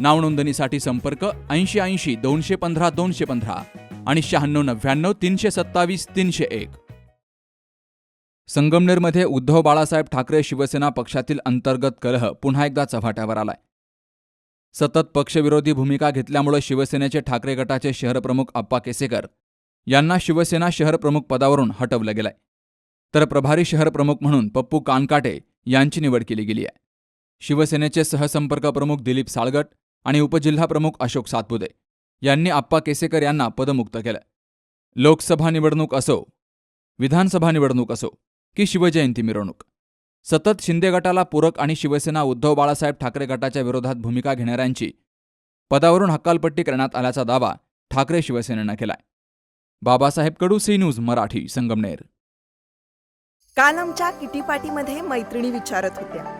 नावनोंदणीसाठी संपर्क ऐंशी ऐंशी दोनशे पंधरा दोनशे पंधरा आणि शहाण्णव नव्याण्णव तीनशे सत्तावीस तीनशे एक. संगमनेरमध्ये उद्धव बाळासाहेब ठाकरे शिवसेना पक्षातील अंतर्गत कलह पुन्हा एकदा चव्हाट्यावर आलाय. सतत पक्षविरोधी भूमिका घेतल्यामुळे शिवसेनेचे ठाकरे गटाचे शहरप्रमुख आप्पा केसेकर यांना शिवसेना शहरप्रमुख पदावरून हटवलं गेलंय. तर प्रभारी शहरप्रमुख म्हणून पप्पू कानकाटे यांची निवड केली गेली आहे शिवसेनेचे सहसंपर्क प्रमुख दिलीप साळगट आणि उपजिल्हाप्रमुख अशोक सातपुते यांनी आप्पा केसेकर यांना पदमुक्त केलं. लोकसभा निवडणूक असो विधानसभा निवडणूक असो की शिवजयंती मिरवणूक. सतत शिंदे गटाला पूरक आणि शिवसेना उद्धव बाळासाहेब ठाकरे गटाच्या विरोधात भूमिका घेणाऱ्यांची पदावरून हक्कालपट्टी करण्यात आल्याचा दावा ठाकरे शिवसेनेनं केलाय. Babasaheb Kadu C news Marathi Sangamner. काल आमच्या किटीपाटीमध्ये मैत्रिणी विचारत होत्या.